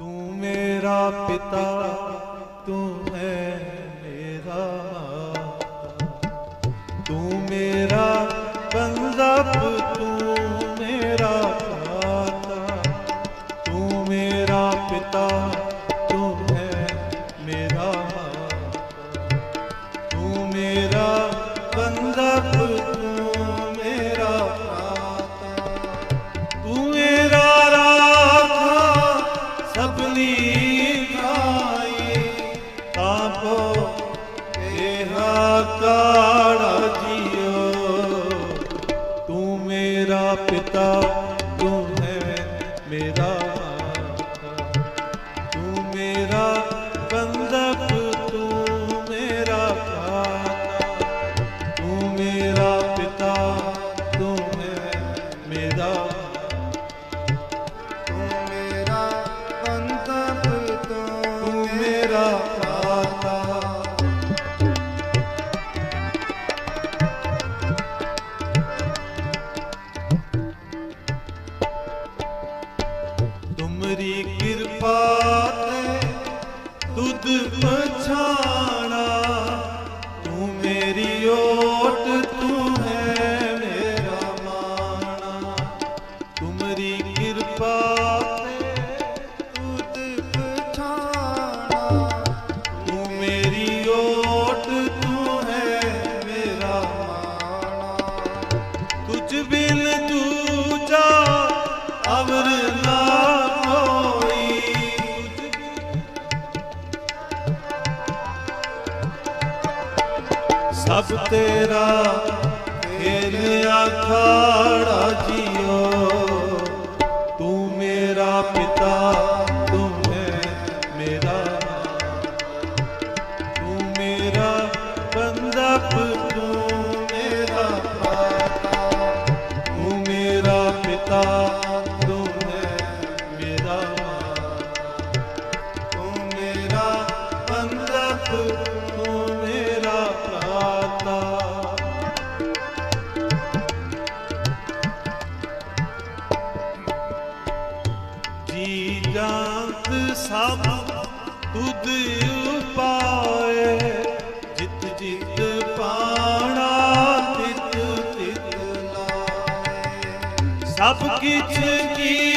ਤੂੰ ਮੇਰਾ ਪਿਤਾ ਤੂੰ ਹੈ ਮੇਰਾ ਤੂੰ ਮੇਰਾ ਬੰਦਾ ਮੇਰਾ ਤੂੰ ਮੇਰਾ ਬੰਦਕ ਤੂੰ ਮੇਰਾ ਭਰਾਤਾ ਤੂੰ ਮੇਰਾ ਪਿਤਾ ਤੂੰ ਹੈ ਮੇਰਾ। ਤੂੰ ਮੇਰਾ ਬੰਧਪ ਤੂੰ ਤੂੰ ਮੇਰਾ ਤੁਮਰੀ ਕਿਰਪਾ ਤੇ ਤੁਧ ਪਛਾਣਾ ਸਭ ਤੇਰਾ ਖੇਲ ਅਖਾੜਾ ਜੀ ਸਭ ਤੁਧ ਉਪਾਏ ਜਿਤ ਜਿਤ ਪਾਣਾ ਤਿਤ ਤਿਤ ਲਾਏ। ਸਭ ਕਿਛ ਕੀ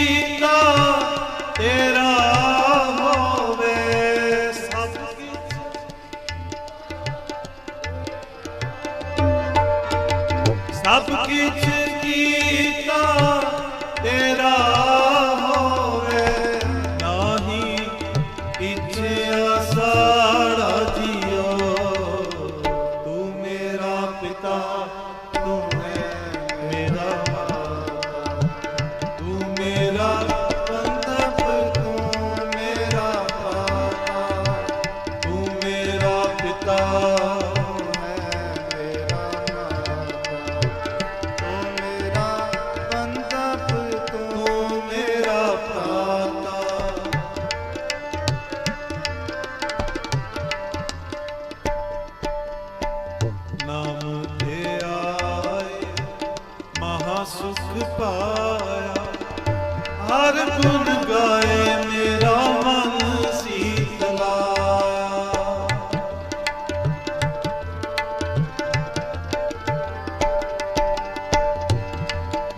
ਮੇਰਾ ਤੂੰ ਹੈ ਮੇਰਾ ਮਾਤਾ ਤੂੰ ਮੇਰਾ ਬੰਦਪ ਤੂੰ ਮੇਰਾ ਪਾਤਾ ਤੂੰ ਮੇਰਾ ਪਿਤਾ। ਪਾਇਆ। ਹਰ ਗੁਣ ਗਾਏ, ਮੇਰਾ ਮਨ ਸੀਤਲਾਇਆ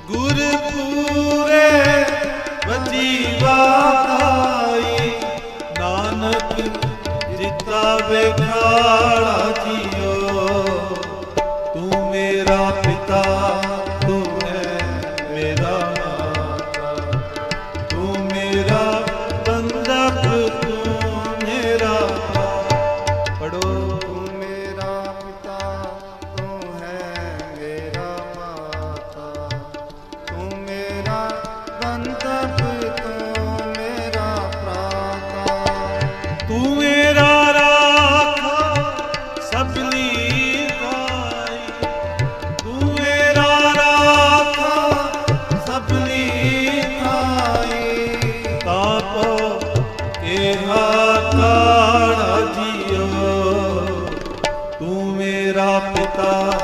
ਗੁਰ ਪੂਰੇ ਵਜੀਵਾ ਆਈ, ਨਾਨਕ ਜਿਤਾ ਵੇਖਾੜਾ ਜੀਓ ਪਿਤਾ